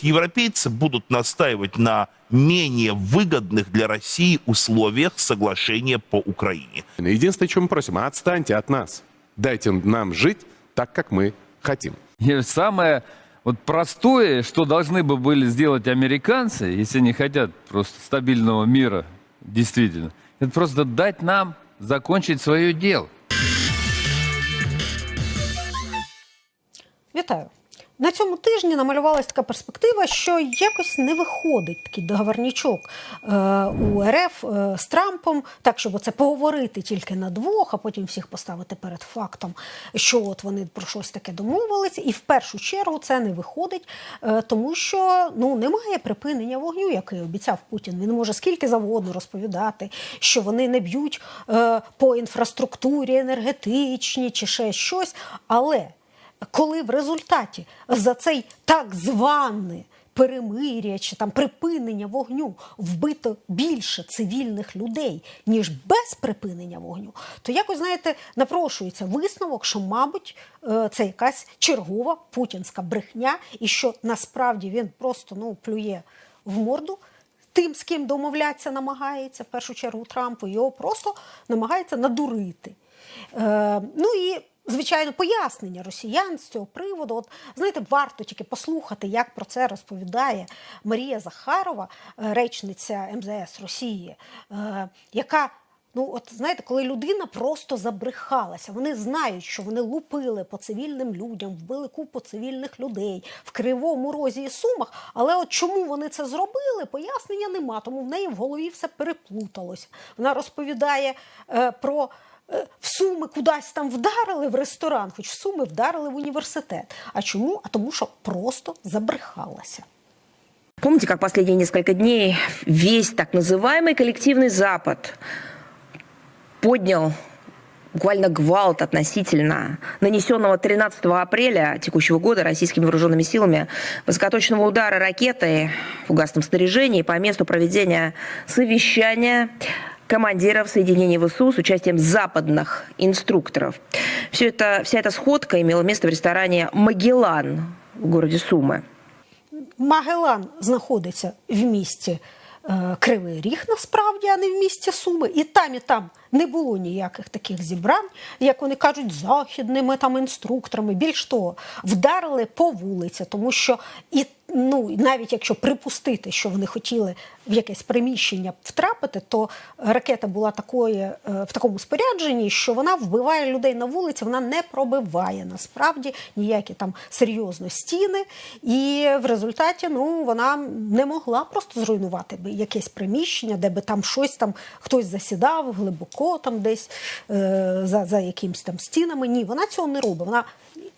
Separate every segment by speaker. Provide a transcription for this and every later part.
Speaker 1: Европейцы будут настаивать на менее выгодных для России условиях соглашения по Украине.
Speaker 2: Единственное, что мы просим, отстаньте от нас. Дайте нам жить так, как мы хотим.
Speaker 3: И самое вот простое, что должны бы были сделать американцы, если они хотят просто стабильного мира, действительно, это просто дать нам закончить свое дело.
Speaker 4: Вітаю. На цьому тижні намалювалася така перспектива, що якось не виходить такий договорнічок е, у РФ е, з Трампом, так щоб це поговорити тільки на двох, а потім всіх поставити перед фактом, що от вони про щось таке домовились. І в першу чергу це не виходить, е, тому що ну немає припинення вогню, який обіцяв Путін. Він може скільки завгодно розповідати, що вони не б'ють по інфраструктурі енергетичній чи ще щось, але коли в результаті за цей так званий перемир'я чи там припинення вогню вбито більше цивільних людей, ніж без припинення вогню, то якось, знаєте, напрошується висновок, що, мабуть, е, це якась чергова путінська брехня, і що насправді він просто ну, плює в морду тим, з ким домовлятися намагається, в першу чергу Трампу, його просто намагається надурити. Е, ну і звичайно пояснення росіян з цього приводу. От знаєте, варто тільки послухати, як про це розповідає Марія Захарова, е, речниця МЗС Росії, е, яка. Ну, от знаєте, коли людина просто забрехалася, вони знають, що вони лупили по цивільним людям, вбили купу цивільних людей в Кривому Розі і Сумах. Але от чому вони це зробили, пояснення нема. Тому в неї в голові все переплуталося. Вона розповідає е, про. В Суми кудись там вдарили в ресторан, хоч в Суми вдарили в університет. А чому? А тому, що просто забрехалася.
Speaker 5: Помните, как последние несколько дней весь так называемый коллективный Запад поднял буквально гвалт относительно нанесенного 13 апреля текущего года российскими вооруженными силами высокоточного удара ракетой в фугасном снаряжении по месту проведения совещания командиров соединений ВСУ с участием западных инструкторов. Все это, вся эта сходка имела место в ресторане «Магеллан» в городе Сумы.
Speaker 4: Магелан знаходиться в місті е, Кривий Ріг, насправді, а не в місті Суми. І там, і там не було ніяких таких зібрань, як вони кажуть, західними там інструкторами. Більш того, вдарили по вулиці, тому що і ну навіть якщо припустити, що вони хотіли в якесь приміщення втрапити, то ракета була такої е, в такому спорядженні, що вона вбиває людей на вулиці, вона не пробиває насправді ніякі там серйозно стіни, і в результаті ну вона не могла просто зруйнувати би якесь приміщення, де би там щось там хтось засідав глибоко, там десь е, за, за якимись там стінами. Ні, вона цього не робить. Вона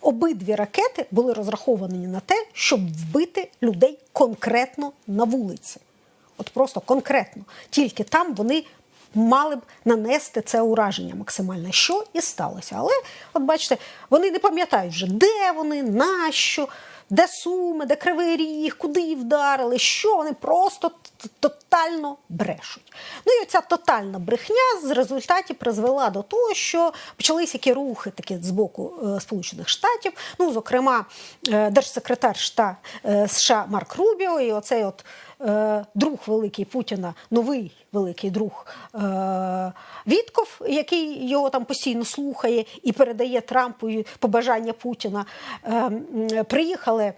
Speaker 4: обидві ракети були розраховані на те, щоб вбити людей конкретно на вулиці. От просто конкретно. Тільки там вони мали б нанести це ураження максимальне, що і сталося. Але, от бачите, вони не пам'ятають вже, де вони, нащо, де суми, де кривий ріг, куди вдарили, що вони просто тотально брешуть. Ну і оця тотальна брехня з результаті призвела до того, що почалися які рухи такі з боку е, Сполучених Штатів. Ну, зокрема, е, держсекретар е, США Марк Рубіо, і оцей от друг великий Путіна, новий великий друг е, Вітков, який його там постійно слухає і передає Трампу побажання Путіна, е, приїхали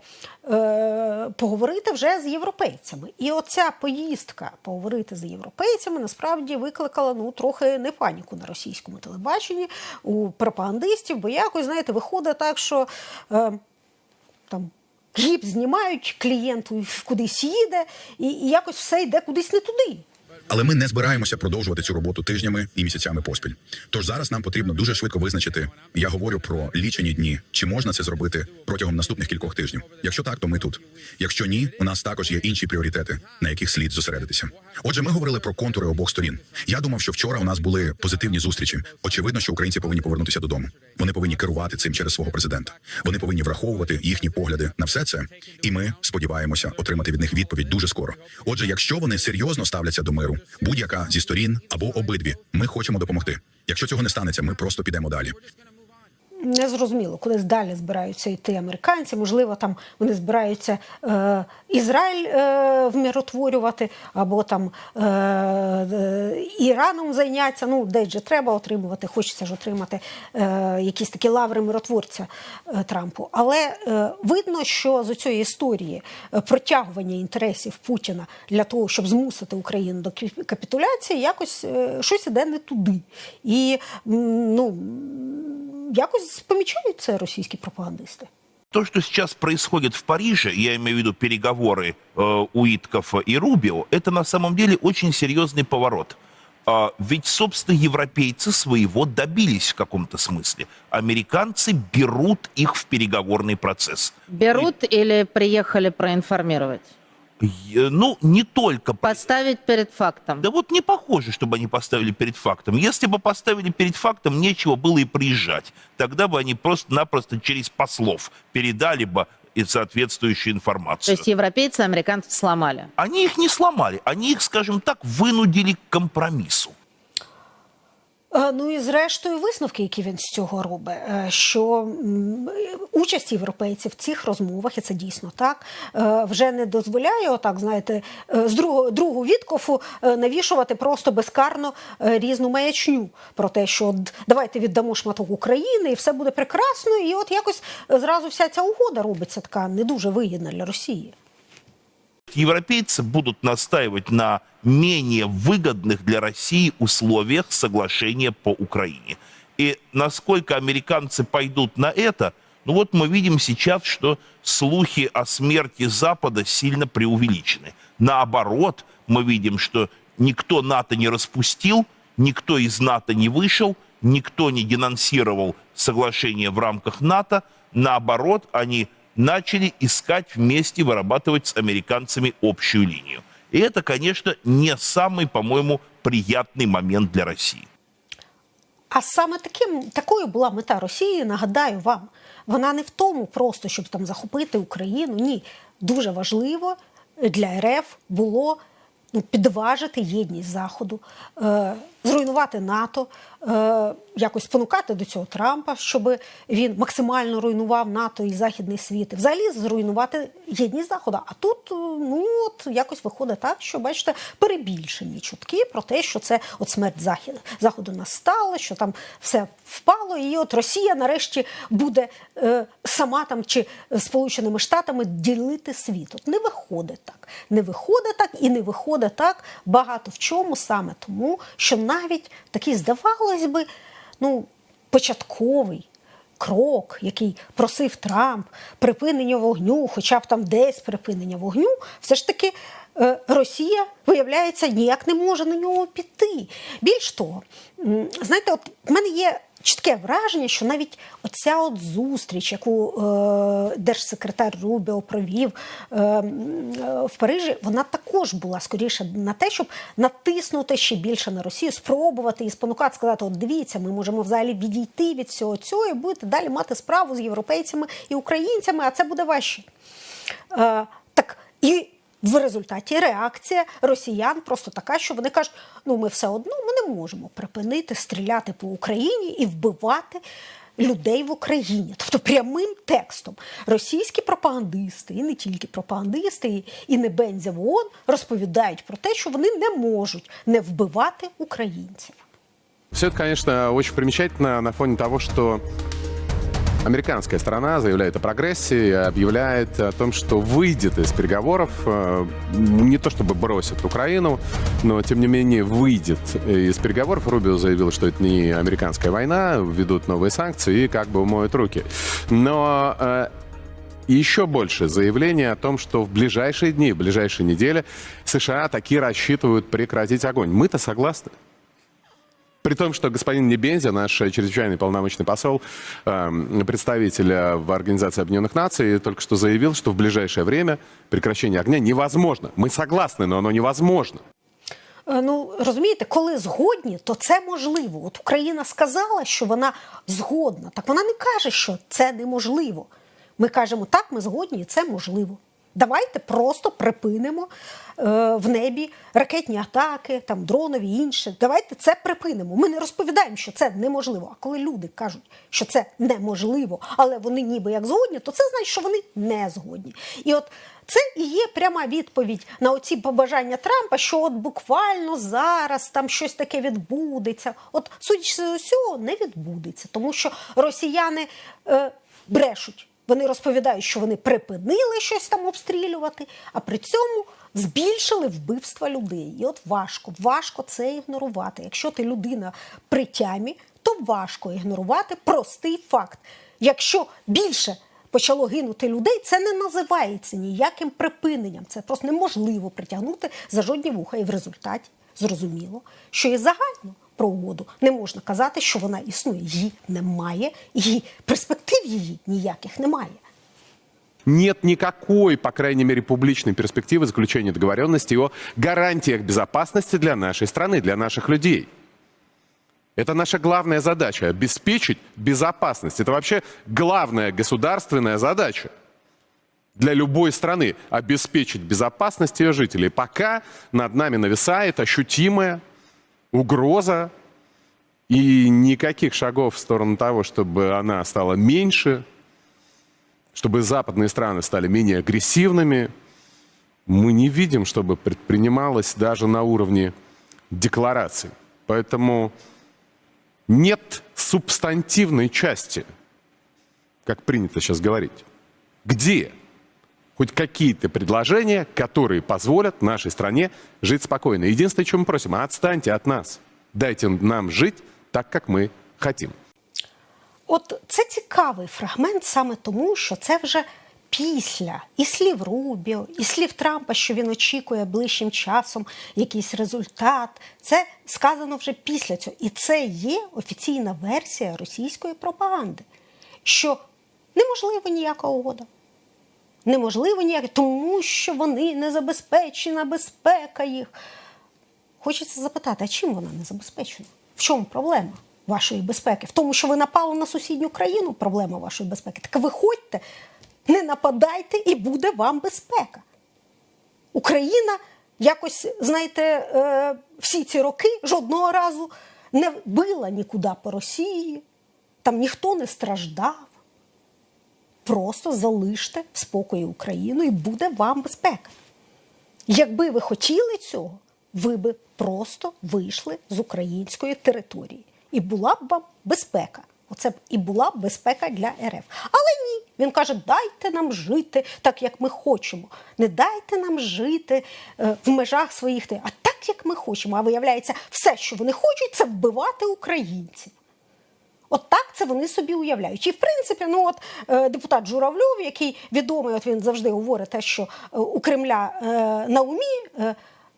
Speaker 4: е, поговорити вже з європейцями. І оця поїздка поговорити з європейцями насправді викликала ну трохи не паніку на російському телебаченні у пропагандистів, бо якось знаєте, виходить так, що. Е, там гіп знімають, клієнт кудись їде, і, і якось все йде кудись не туди.
Speaker 6: Але ми не збираємося продовжувати цю роботу тижнями і місяцями поспіль. Тож зараз нам потрібно дуже швидко визначити. Я говорю про лічені дні. Чи можна це зробити протягом наступних кількох тижнів? Якщо так, то ми тут. Якщо ні, у нас також є інші пріоритети, на яких слід зосередитися. Отже, ми говорили про контури обох сторін. Я думав, що вчора у нас були позитивні зустрічі. Очевидно, що українці повинні повернутися додому. Вони повинні керувати цим через свого президента. Вони повинні враховувати їхні погляди на все це. І ми сподіваємося отримати від них відповідь дуже скоро. Отже, якщо вони серйозно ставляться до миру, будь-яка зі сторін або обидві, ми хочемо допомогти. Якщо цього не станеться, ми просто підемо далі.
Speaker 4: Не зрозуміло, куди далі збираються йти американці. Можливо, там вони збираються е, Ізраїль е, вмиротворювати, або там е, е, Іраном зайняться. Ну, десь же треба отримувати, хочеться ж отримати е, якісь такі лаври миротворця е, Трампу. Але е, видно, що з цієї історії е, протягування інтересів Путіна для того, щоб змусити Україну до капі- капітуляції, якось е, щось іде не туди. І ну, якось помічають це російські пропагандисти.
Speaker 1: То, что сейчас происходит в Париже, я имею в виду переговоры э, Уитков и Рубио, это на самом деле очень серьезный поворот. А, ведь, собственно, европейцы своего добились в каком-то смысле. Американцы берут их в переговорный процесс.
Speaker 7: Берут или приехали проинформировать?
Speaker 1: Ну, не только...
Speaker 7: Поставить перед фактом.
Speaker 1: Да вот не похоже, чтобы они поставили перед фактом. Если бы поставили перед фактом, нечего было и приезжать. Тогда бы они просто-напросто через послов передали бы и соответствующую
Speaker 7: То
Speaker 1: информацию.
Speaker 7: есть европейцы американцев сломали.
Speaker 1: Они их не сломали, они их, скажем так, вынудили к компромиссу.
Speaker 4: Ну і зрештою висновки, які він з цього робить, е, що участь європейців в цих розмовах, і це дійсно так, е, вже не дозволяє, отак знаєте, е, з другого другу відкофу навішувати просто безкарно різну маячню про те, що давайте віддамо шматок України, і все буде прекрасно. І от якось зразу вся ця угода робиться така не дуже вигідна для Росії.
Speaker 1: Европейцы будут настаивать на менее выгодных для России условиях соглашения по Украине. И насколько американцы пойдут на это, ну вот мы видим сейчас, что слухи о смерти Запада сильно преувеличены. Наоборот, мы видим, что никто НАТО не распустил, никто из НАТО не вышел, никто не денонсировал соглашение в рамках НАТО. Наоборот, они начали искать вместе, вырабатывать с американцами общую линию. И это, конечно, не самый, по-моему, приятный момент для России.
Speaker 4: А саме таким такою була мета Росії. Нагадаю вам, вона не в тому, просто щоб там захопити Україну. Ні, дуже важливо для РФ було ну, підважити єдність Заходу, е, зруйнувати НАТО, е, якось спонукати до цього Трампа, щоб він максимально руйнував НАТО і західний світ, взагалі зруйнувати єдність Заходу. А тут е, ну от якось виходить так, що бачите, перебільшені чутки про те, що це от смерть Захід, Заходу настала, що там все впало, і от Росія нарешті буде е, сама там чи Сполученими Штатами ділити світ. От не виходить так. Не виходить так і не виходить так багато в чому саме тому, що навіть такий, здавалось би, ну, початковий крок, який просив Трамп, припинення вогню, хоча б там десь припинення вогню, все ж таки е, Росія, виявляється, ніяк не може на нього піти. Більш того, знаєте, от в мене є чітке враження, що навіть оця от зустріч, яку е, держсекретар Рубіо провів е, е, в Парижі, вона також була скоріше на те, щоб натиснути ще більше на Росію, спробувати і спонукати, сказати: от дивіться, ми можемо взагалі відійти від всього цього і будете далі мати справу з європейцями і українцями, а це буде важче. Е, так і в результаті реакція росіян просто така, що вони кажуть: ну ми все одно ми не можемо припинити стріляти по Україні і вбивати. Людей в Україні, тобто прямим текстом російські пропагандисти, і не тільки пропагандисти, і, і не Бензя в ООН розповідають про те, що вони не можуть не вбивати українців.
Speaker 2: Все это, конечно, очень примечательно на фоне того, что американская сторона заявляет о прогрессе объявляет о том, что выйдет из переговоров, э, не то чтобы бросит Украину, но, тем не менее, выйдет из переговоров. Рубио заявил, что это не американская война, введут новые санкции и как бы умоют руки. Но э, еще больше заявление о том, что в ближайшие дни, в ближайшие недели США таки рассчитывают прекратить огонь. Мы-то согласны. При том, что господин Небензя, наш э, чрезвычайный полномочный посол, эм, представитель э, в Организации Объединенных Наций, только что заявил, что в ближайшее время прекращение огня невозможно. Мы согласны, но оно невозможно.
Speaker 4: Е, Ну розумієте, коли згодні, то це можливо. От Україна сказала, що вона згодна. Так вона не каже, що це неможливо. Ми кажемо, так, ми згодні, і це можливо. Давайте просто припинимо е, в небі ракетні атаки, там дронові інше. Давайте це припинимо. Ми не розповідаємо, що це неможливо. А коли люди кажуть, що це неможливо, але вони ніби як згодні, то це значить, що вони не згодні. І от це і є пряма відповідь на оці побажання Трампа, що от буквально зараз там щось таке відбудеться. От судячи з усього, не відбудеться, тому що росіяни е, брешуть. Вони розповідають, що вони припинили щось там обстрілювати, а при цьому збільшили вбивства людей. І от важко, важко це ігнорувати. Якщо ти людина при тямі, то важко ігнорувати простий факт. Якщо більше почало гинути людей, це не називається ніяким припиненням. Це просто неможливо притягнути за жодні вуха. І в результаті зрозуміло, що і загально про угоду не можна казати, що вона існує. Її немає, і перспектив її ніяких немає.
Speaker 2: Нет никакой, по крайней мере, публичной перспективы заключения договоренности о гарантиях безопасности для нашей страны, для наших людей. Это наша главная задача – обеспечить безопасность. Это вообще главная государственная задача для любой страны – обеспечить безопасность ее жителей. Пока над нами нависает ощутимая угроза и никаких шагов в сторону того, чтобы она стала меньше, чтобы западные страны стали менее агрессивными, мы не видим, чтобы предпринималось даже на уровне деклараций. Поэтому нет субстантивной части, как принято сейчас говорить. Где хоть какие-то предложения, которые позволят нашей стране жить спокойно? Единственное, что мы просим, отстаньте от нас. Дайте нам жить так, как мы хотим.
Speaker 4: От це цікавий фрагмент саме тому, що це вже після і слів Рубіо, і слів Трампа, що він очікує ближчим часом якийсь результат. Це сказано вже після цього. І це є офіційна версія російської пропаганди, що неможливо ніяка угода. Неможливо ніяка, тому що вони не забезпечена безпека їх. Хочеться запитати, а чим вона не забезпечена? В чому проблема вашої безпеки? В тому, що ви напали на сусідню країну, проблема вашої безпеки. Так виходьте, не нападайте, і буде вам безпека. Україна якось, знаєте, е, всі ці роки жодного разу не била нікуди по Росії, там ніхто не страждав. Просто залиште в спокої Україну і буде вам безпека. Якби ви хотіли цього, ви би просто вийшли з української території. І була б вам безпека. Оце б і була б безпека для РФ. Але ні. Він каже: дайте нам жити так, як ми хочемо. Не дайте нам жити е, в межах своїх, а так, як ми хочемо. А виявляється, все, що вони хочуть, це вбивати українців. От так це вони собі уявляють. І в принципі, ну от е, депутат Журавльов, який відомий, от він завжди говорить те, що е, у Кремля е, на умі, е,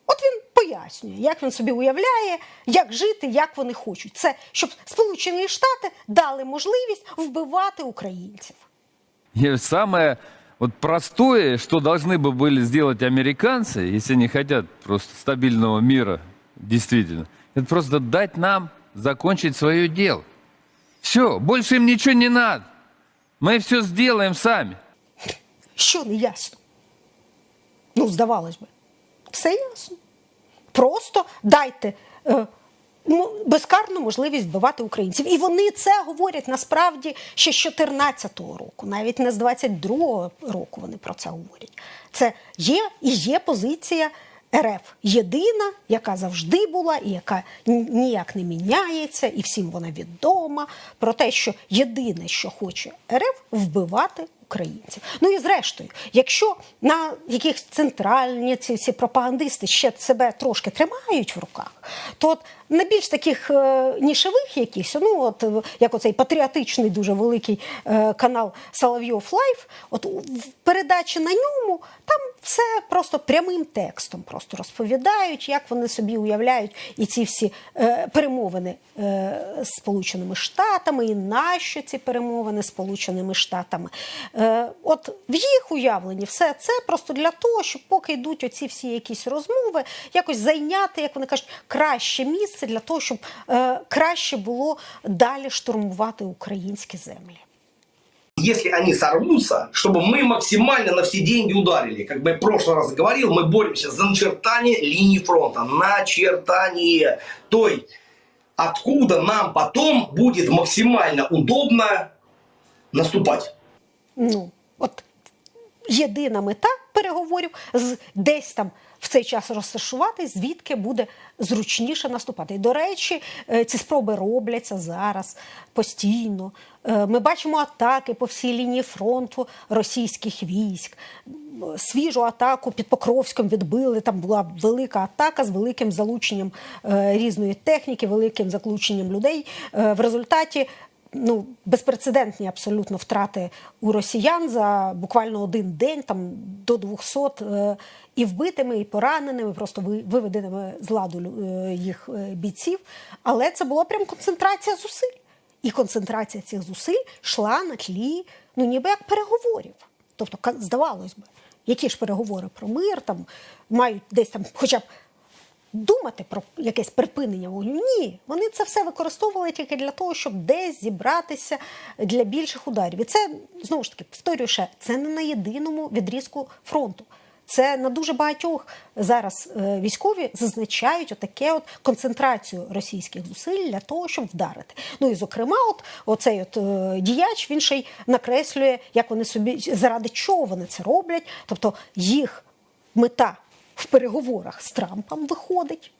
Speaker 4: от він пояснює, як він собі уявляє, як жити, як вони хочуть. Це щоб Сполучені Штати дали можливість вбивати українців.
Speaker 3: И самое вот простое, что должны бы были сделать американцы, если они хотят просто стабильного мира, действительно, это просто дать нам закончить свое дело. Все, больше им ничего не надо. Мы все сделаем сами.
Speaker 4: Що не ясно? Ну, здавалось би, все ясно. Просто дайте е, безкарну можливість вбивати українців. І вони це говорять насправді ще з 14-го року, навіть не з 22-го року вони про це говорять. Це є і є позиція РФ єдина, яка завжди була і яка ніяк не міняється, і всім вона відома про те, що єдине, що хоче РФ, вбивати українців. Ну і зрештою, якщо на якихось центральні ці, ці пропагандисти ще себе трошки тримають в руках, то от на більш таких е, нішевих якихось, ну от е, як оцей патріотичний дуже великий е, канал Соловйов Лайф, от передачі на ньому там все просто прямим текстом просто розповідають, як вони собі уявляють і ці всі е, перемовини е, з Сполученими Штатами, і нащо ці перемовини з Сполученими Штатами. Е, от в їх уявленні все це просто для того, щоб поки йдуть оці всі якісь розмови, якось зайняти, як вони кажуть, краще місце для того, щоб е, краще було далі штурмувати українські землі.
Speaker 8: Если они сорвутся, чтобы мы максимально на все деньги ударили. Как бы я в прошлый раз говорил, мы боремся за начертание линии фронта. Начертание. То есть, откуда нам потом будет максимально удобно наступать.
Speaker 4: Ну, от єдина мета переговорів з десь там цей час розташуватись, звідки буде зручніше наступати. І, до речі, е, ці спроби робляться зараз постійно. Е, Ми бачимо атаки по всій лінії фронту російських військ. Свіжу атаку під Покровськом відбили. Там була велика атака з великим залученням е, різної техніки, великим залученням людей. В результаті ну, безпрецедентні абсолютно втрати у росіян за буквально один день, там до 200 е, і вбитими, і пораненими, просто виведеними з ладу е, їх е, бійців. Але це була прям концентрація зусиль. І концентрація цих зусиль йшла на тлі, ну ніби як переговорів. Тобто, здавалось би, які ж переговори про мир там мають десь там, хоча б думати про якесь припинення вогню. Ні, вони це все використовували тільки для того, щоб десь зібратися для більших ударів. І це знову ж таки повторюю ще, це не на єдиному відрізку фронту. Це на дуже багатьох зараз е, військові зазначають отаке от концентрацію російських зусиль для того, щоб вдарити. Ну і зокрема, от оцей от е, діяч він ще й накреслює, як вони собі заради чого вони це роблять. Тобто їх мета в переговорах з Трампом виходить.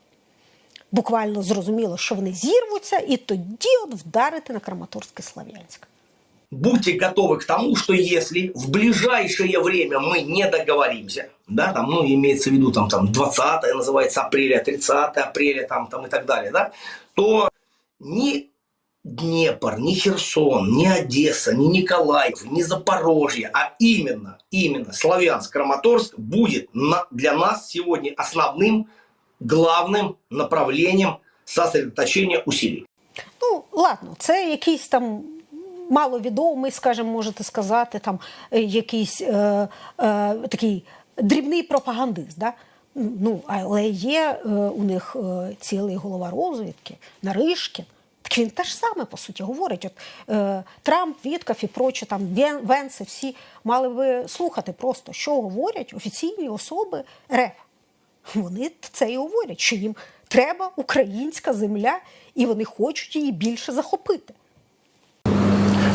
Speaker 4: Буквально зрозуміло, що вони зірвуться, і тоді от вдарити на Краматорськ і Слов'янськ.
Speaker 8: Будьте готовы к тому, что если в ближайшее время мы не договоримся, да, там, ну, имеется в виду там, там 20 называется апреля, 30 апреля там, там и так далее, да, то ни Днепр, ни Херсон, ни Одесса, ни Николаев, ни Запорожье, а именно, именно Славянск, Краматорск будет на- для нас сегодня основным, главным направлением сосредоточения усилий.
Speaker 4: Ну, ладно, це якийсь там маловідомий, скажімо, можете сказати, там е, якийсь е, е, такий дрібний пропагандист. Да? Ну, але є е, у них е, цілий голова розвідки, Наришкін. Так він те ж саме, по суті, говорить. От, е, Трамп, Вітков і прочі, там, Вен- Венси, всі мали би слухати просто, що говорять офіційні особи РФ. Вони це і говорять, що їм треба українська земля, і вони хочуть її більше захопити.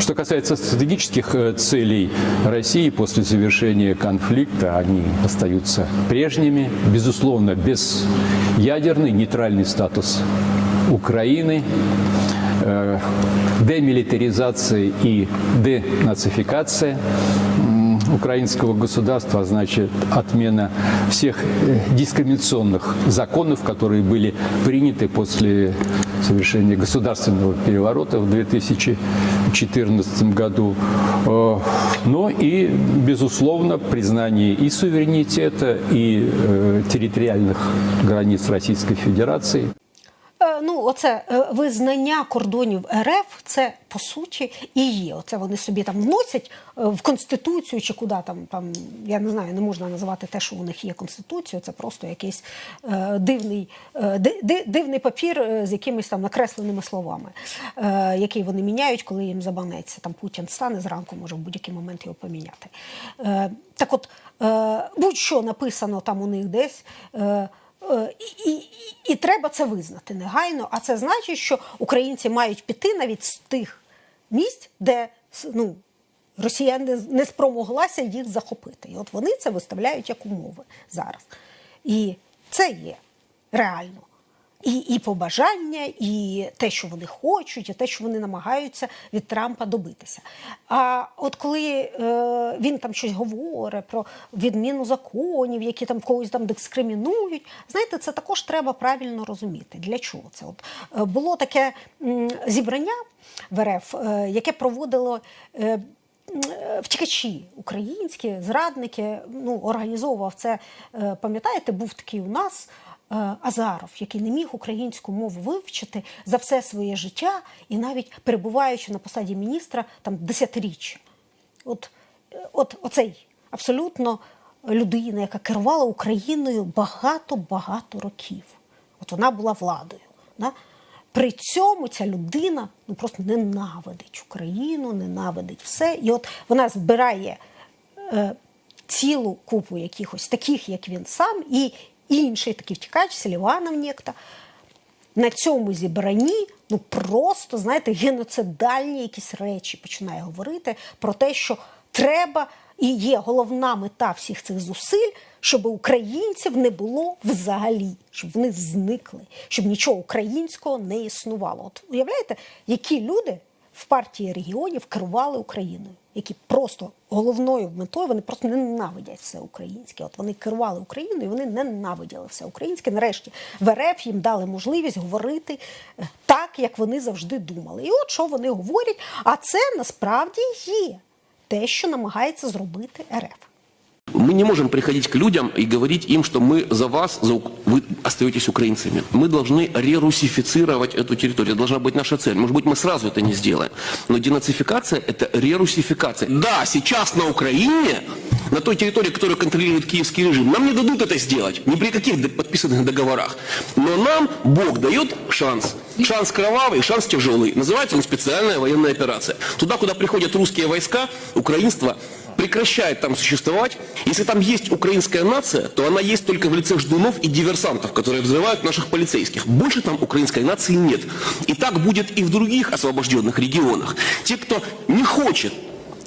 Speaker 9: Что касается стратегических э, целей России после завершения конфликта, они остаются прежними. Безусловно, безъядерный нейтральный статус Украины, э, демилитаризация и денацификация м, украинского государства, а значит отмена всех э, дискриминационных законов, которые были приняты после совершения государственного переворота в 2014 году. Э, Но и, безусловно, признание и суверенитета, и территориальных границ Российской Федерации.
Speaker 4: Е, Ну, оце е, визнання кордонів РФ, це по суті і є. Оце вони собі там вносять е, в конституцію чи куди там, там я не знаю, не можна називати те, що у них є конституцією. Це просто якийсь дивний, ди- ди- дивний папір з якимись там накресленими словами, який вони міняють, коли їм забанеться. Там Путін стане зранку, може в будь-який момент його поміняти. Так от, будь-що написано там у них десь. Е, і, і, і треба це визнати негайно. А це значить, що українці мають піти навіть з тих місць, де ну, Росія не, не спромоглася їх захопити. І от вони це виставляють як умови зараз. І це є реально. І, і побажання, і те, що вони хочуть, і те, що вони намагаються від Трампа добитися. А от коли е, він там щось говорить про відміну законів, які там когось там дискримінують, знаєте, це також треба правильно розуміти. Для чого це? От е, було таке м, зібрання в РФ, е, яке проводило. Е, е, Втікачі українські, зрадники, ну, організовував це. е, Пам'ятаєте, був такий у нас е, Азаров, який не міг українську мову вивчити за все своє життя і навіть перебуваючи на посаді міністра там десятиріччя. От, е, от оцей абсолютно людина, яка керувала Україною багато-багато років. От вона була владою. Да? при цьому ця людина ну просто ненавидить Україну, ненавидить все. І от вона збирає е, цілу купу якихось таких, як він сам, і інший такий втікач, Селіванов Нєкта, на цьому зібранні ну просто знаєте геноцидальні якісь речі починає говорити про те, що треба і є головна мета всіх цих зусиль, щоб українців не було взагалі, щоб вони зникли, щоб нічого українського не існувало. От уявляєте, які люди в партії регіонів керували Україною, які просто головною метою вони просто ненавидять все українське. От вони керували Україною, і вони ненавиділи все українське. Нарешті в РФ їм дали можливість говорити е, так, як вони завжди думали. І от що вони говорять, а це насправді є те, що намагається зробити РФ.
Speaker 10: Мы не можем приходить к людям и говорить им, что мы за вас, за, вы остаетесь украинцами. Мы должны рерусифицировать эту территорию. Это должна быть наша цель. Может быть, мы сразу это не сделаем. Но денацификация – это рерусификация. Да, сейчас на Украине, на той территории, которую контролирует киевский режим, нам не дадут это сделать. Ни при каких подписанных договорах. Но нам Бог дает шанс. Шанс кровавый, шанс тяжелый. Называется он специальная военная операция. Туда, куда приходят русские войска, украинство прекращает там существовать. Если там есть украинская нация, то она есть только в лице ждунов и диверсантов, которые взрывают наших полицейских. Больше там украинской нации нет. И так будет и в других освобожденных регионах. Те, кто не хочет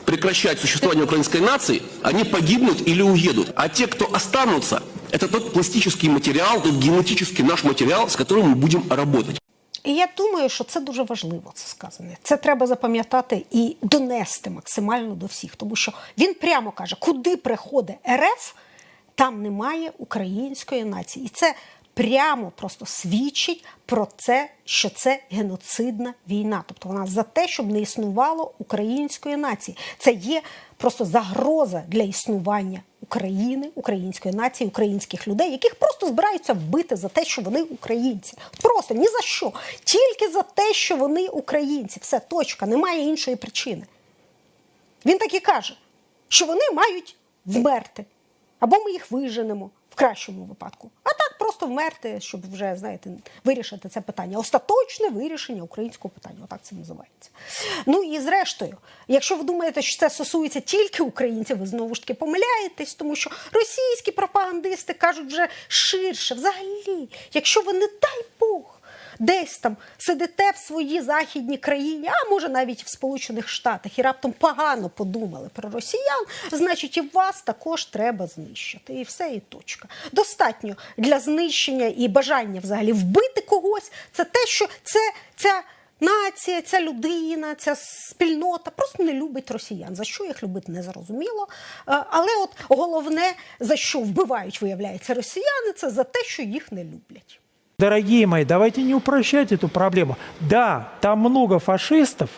Speaker 10: прекращать существование украинской нации, они погибнут или уедут. А те, кто останутся, это тот пластический материал, тот генетический наш материал, с которым мы будем работать.
Speaker 4: І я думаю, що це дуже важливо, це сказане. Це треба запам'ятати і донести максимально до всіх, тому що він прямо каже, куди приходить РФ, там немає української нації. І це прямо просто свідчить про це, що це геноцидна війна. Тобто вона за те, щоб не існувало української нації. Це є просто загроза для існування України, української нації, українських людей, яких просто збираються вбити за те, що вони українці. Просто ні за що. Тільки за те, що вони українці. Все, точка, немає іншої причини. Він так і каже, що вони мають вмерти. Або ми їх виженемо кращому випадку. А так просто вмерти, щоб вже, знаєте, вирішити це питання. Остаточне вирішення українського питання. Отак це називається. Ну і зрештою, якщо ви думаєте, що це стосується тільки українців, ви знову ж таки помиляєтесь, тому що російські пропагандисти кажуть вже ширше. Взагалі, якщо ви не дай Бог десь там сидите в своїй західній країні, а може навіть в Сполучених Штатах, і раптом погано подумали про росіян, значить і вас також треба знищити. І все, і точка. Достатньо для знищення і бажання взагалі вбити когось. Це те, що це ця. Нація, ця людина, ця спільнота просто не любить росіян. За що їх любить, не зрозуміло. Е, Але от головне, за що вбивають, виявляється, росіяни, це за те, що їх не люблять.
Speaker 11: Дорогие мои, давайте не упрощать эту проблему. Да, там много фашистов,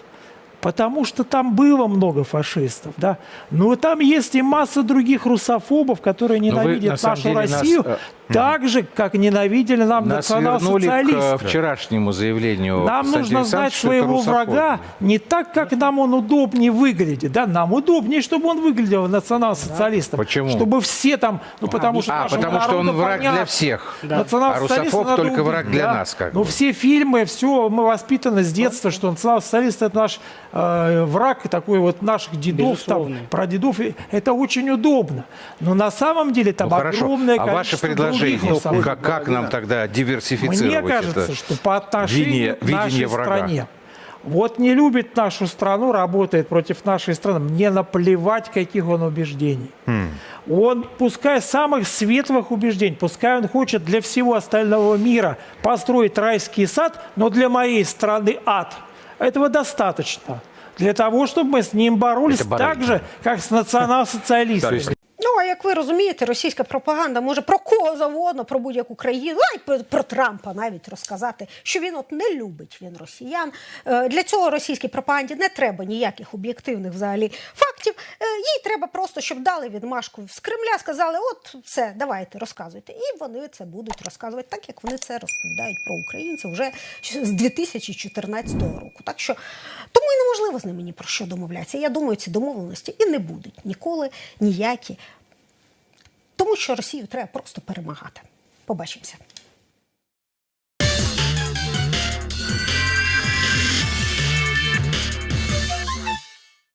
Speaker 11: потому что там было много фашистов, да. Но там есть и масса других русофобов, которые
Speaker 12: вы,
Speaker 11: ненавидят
Speaker 12: на самом
Speaker 11: нашу
Speaker 12: деле, нас,
Speaker 11: Россию,
Speaker 12: э,
Speaker 11: так же, как ненавидели нам
Speaker 12: Нас вернули к
Speaker 11: национал-социалисты.
Speaker 12: э, вчерашнему заявлению
Speaker 11: Нам нужно знать своего врага не так, как нам он удобнее выглядит. Да, нам удобнее, чтобы он выглядел национал-социалистом.
Speaker 12: Почему?
Speaker 11: Чтобы все там, ну потому что
Speaker 12: А, потому что он враг для всех. А
Speaker 11: Национал-социалистов
Speaker 12: русофоб только
Speaker 11: убить,
Speaker 12: враг для
Speaker 11: да.
Speaker 12: нас, как
Speaker 11: Ну
Speaker 12: бы.
Speaker 11: все фильмы, все, мы воспитаны с детства, что национал-социалист это наш э, враг, такой вот наших дедов, там, прадедов. Это очень удобно. Но на самом деле там
Speaker 12: Ну, хорошо.
Speaker 11: огромное
Speaker 12: А
Speaker 11: количество
Speaker 12: предложение,
Speaker 11: других русофобов.
Speaker 12: как, как нам тогда диверсифицировать
Speaker 11: Мне кажется,
Speaker 12: это
Speaker 11: что по отношению
Speaker 12: видение,
Speaker 11: к нашей
Speaker 12: видение врага?
Speaker 11: стране, вот не любит нашу страну, работает против нашей страны, мне наплевать, каких он убеждений. Он, пускай самых светлых убеждений, пускай он хочет для всего остального мира построить райский сад, но для моей страны ад. Этого достаточно. Для того, чтобы мы с ним боролись так же, как с национал-социалистами.
Speaker 4: Як ви розумієте, російська пропаганда може про кого завгодно, про будь-яку країну, а й про, про Трампа навіть розказати, що він от не любить він росіян. Е, Для цього російській пропаганді не треба ніяких об'єктивних взагалі фактів. Е, Їй треба просто, щоб дали відмашку з Кремля, сказали, от все, давайте, розказуйте. І вони це будуть розказувати так, як вони це розповідають про українців вже з 2014 року. Так що тому і неможливо з ними ні про що домовлятися. Я думаю, ці домовленості і не будуть ніколи ніякі. Тому що Росію треба просто перемагати. Побачимося.